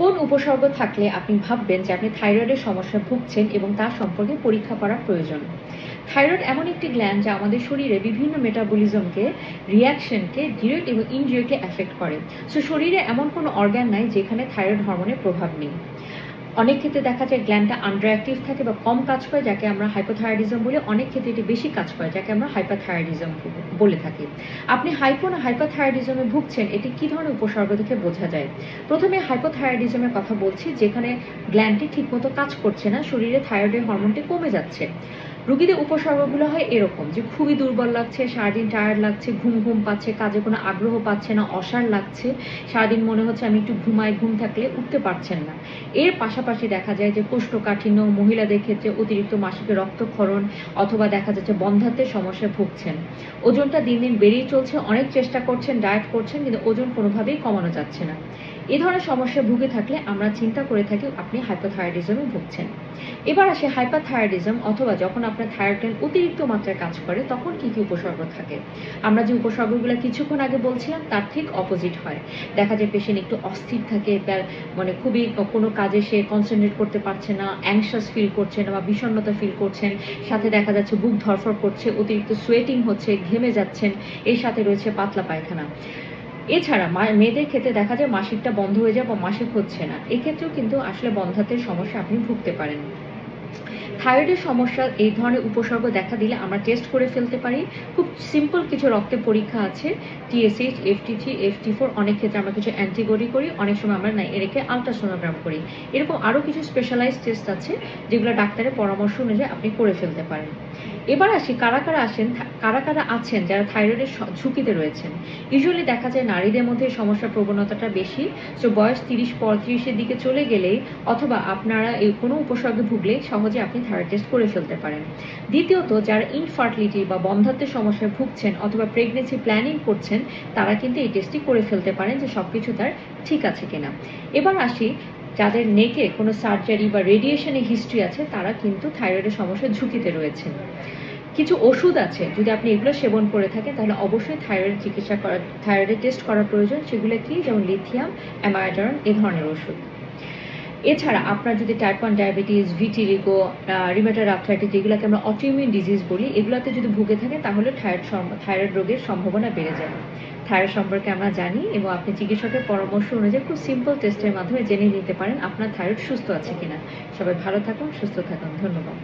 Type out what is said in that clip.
কোন উপসর্গ থাকলে আপনি ভাববেন যে আপনি থাইরয়েডের সমস্যা ভুগছেন এবং তার সম্পর্কে পরীক্ষা করা প্রয়োজন? থাইরয়েড এমন একটি গ্ল্যান্ড যা আমাদের শরীরে বিভিন্ন মেটাবলিজমকে রিয়াকশনকে ডিরেক্ট এবং ইনডিরেক্টলি অ্যাফেক্ট করে। সো শরীরে এমন কোনো অর্গান নাই যেখানে থাইরয়েড হরমোনের প্রভাব নেই। অনেক ক্ষেত্রে দেখা যায় গ্ল্যান্ডটা আন্ডার অ্যাক্টিভ থাকে বা কম কাজ করে, যাকে আমরা হাইপোথাইরয়েডিজম বলি। অনেক ক্ষেত্রে এটি বেশি কাজ করে, যাকে আমরা হাইপাথাইরয়েডিজম বলে থাকি। আপনি হাইপো না হাইপাথাইরয়েডিজমে ভুগছেন, এটি কি ধরনের উপসর্গ থেকে বোঝা যায়? প্রথমে হাইপোথাইরয়েডিজমের কথা বলছি, যেখানে গ্ল্যান্ডটি ঠিকমতো কাজ করছে না, শরীরে থাইরয়েডের হরমোনটি কমে যাচ্ছে। রুগীদের উপসর্গগুলো হয় এরকম, যে খুবই দুর্বল লাগছে, সারাদিন টায়ার্ড লাগছে, ঘুম ঘুম পাচ্ছে, কাজে কোনো আগ্রহ পাচ্ছে না অসার লাগছে, সারাদিন মনে হচ্ছে আমি একটু ঘুমায়, ঘুম থাকলে উঠতে পারছেন না। এর পাশাপাশি দেখা যায় যে কোষ্ঠকাঠিন্য মহিলাদের ক্ষেত্রে অতিরিক্ত মাসিকের রক্তক্ষরণ অথবা দেখা যাচ্ছে বন্ধাত্বের সমস্যায় ভুগছেন। ওজনটা দিন দিন বেড়েই চলছে, অনেক চেষ্টা করছেন, ডায়েট করছেন, কিন্তু ওজন কোনোভাবেই কমানো যাচ্ছে না। এ ধরনের সমস্যায় ভুগে থাকলে আমরা চিন্তা করে থাকি আপনি হাইপোথাইরয়েডিজমে ভুগছেন। এবার আসে হাইপাথাইরয়েডিজম অথবা যখন আপনার থাইরয়েড অতিরিক্ত মাত্রায় কাজ করে, তখন কি কি উপসর্গ থাকে? আমরা যে উপসর্গগুলো কিছুক্ষণ আগে বলছিলাম, তার ঠিক অপোজিট হয়। দেখা যায় পেশেন্ট একটু অস্থির থাকে মানে খুবই কোনো কাজে সে কনসেন্ট্রেট করতে পারছে না অ্যাংশাস ফিল করছেন বা বিষণ্ণতা ফিল করছেন। সাথে দেখা যাচ্ছে বুক ধরফর করছে, অতিরিক্ত সোয়েটিং হচ্ছে, ঘেমে যাচ্ছেন। এর সাথে রয়েছে পাতলা পায়খানা। এছাড়া মেয়েদের ক্ষেত্রে দেখা যায় মাসিকটা বন্ধ হয়ে যায় বা মাসিক হচ্ছে না। এক্ষেত্রেও কিন্তু আসলে বন্ধাত্বের সমস্যা আপনি ভুগতে পারেন। থাইরয়েডের সমস্যা, এই ধরনের উপসর্গ দেখা দিলে আমরা টেস্ট করে ফেলতে পারি। খুব সিম্পল কিছু রক্তের পরীক্ষা আছে। TSH FT three FT four অনেক ক্ষেত্রে আমরা কিছু অ্যান্টিবডি করি, অনেক সময় আমরা নাই এটাকে আলট্রাসোনোগ্রাম করি। এরকম আরও কিছু স্পেশালাইজ টেস্ট আছে, যেগুলো ডাক্তারের পরামর্শ অনুযায়ী আপনি করে ফেলতে পারেন। এবার আসি, কারা কারা আসেন কারা কারা আছেন যারা থাইরয়েডের ঝুঁকিতে রয়েছেন? ইউজুয়ালি দেখা যায় নারীদের মধ্যে সমস্যার প্রবণতাটা বেশি। সো বয়স তিরিশ পঁয়ত্রিশের দিকে চলে গেলেই অথবা আপনারা এই কোনো উপসর্গে ভুগলে সহজে আপনি টেস্ট করে ফেলতে পারেন। দ্বিতীয়ত, যারা ইনফার্টিলিটি বা বন্ধাত্বের সমস্যায় ভুগছেন অথবা প্রেগনেন্সি প্ল্যানিং করছেন, তারা কিন্তু এই টেস্টটি করে ফেলতে পারেন যে সব কিছু তার ঠিক আছে কিনা। এবার আসি, যাদের নেকে কোনো সার্জারি বা রেডিয়েশনের হিস্ট্রি আছে, তারা কিন্তু থাইরয়েডের সমস্যার ঝুঁকিতে রয়েছেন। কিছু ওষুধ আছে, যদি আপনি এগুলো সেবন করে থাকেন, তাহলে অবশ্যই থাইরয়েড চিকিৎসা করা থাইরয়েডের টেস্ট করা প্রয়োজন। সেগুলো কি? যেমন লিথিয়াম অ্যামায়াডরন এ ধরনের ওষুধ। এছাড়া আপনার যদি type one diabetes vitiligo rheumatoid arthritis যেগুলোকে আমরা অটিমিউন ডিজিজ বলি, এগুলোতে যদি ভুগে থাকে তাহলে থাইরয়েড থাইরয়েড রোগের সম্ভাবনা বেড়ে যায়। থাইরয়েড সম্পর্কে আমরা জানি এবং আপনি চিকিৎসকের পরামর্শ অনুযায়ী খুব সিম্পল টেস্টের মাধ্যমে জেনে নিতে পারেন আপনার থাইরয়েড সুস্থ আছে কিনা। সবাই ভালো থাকুন, সুস্থ থাকুন। ধন্যবাদ।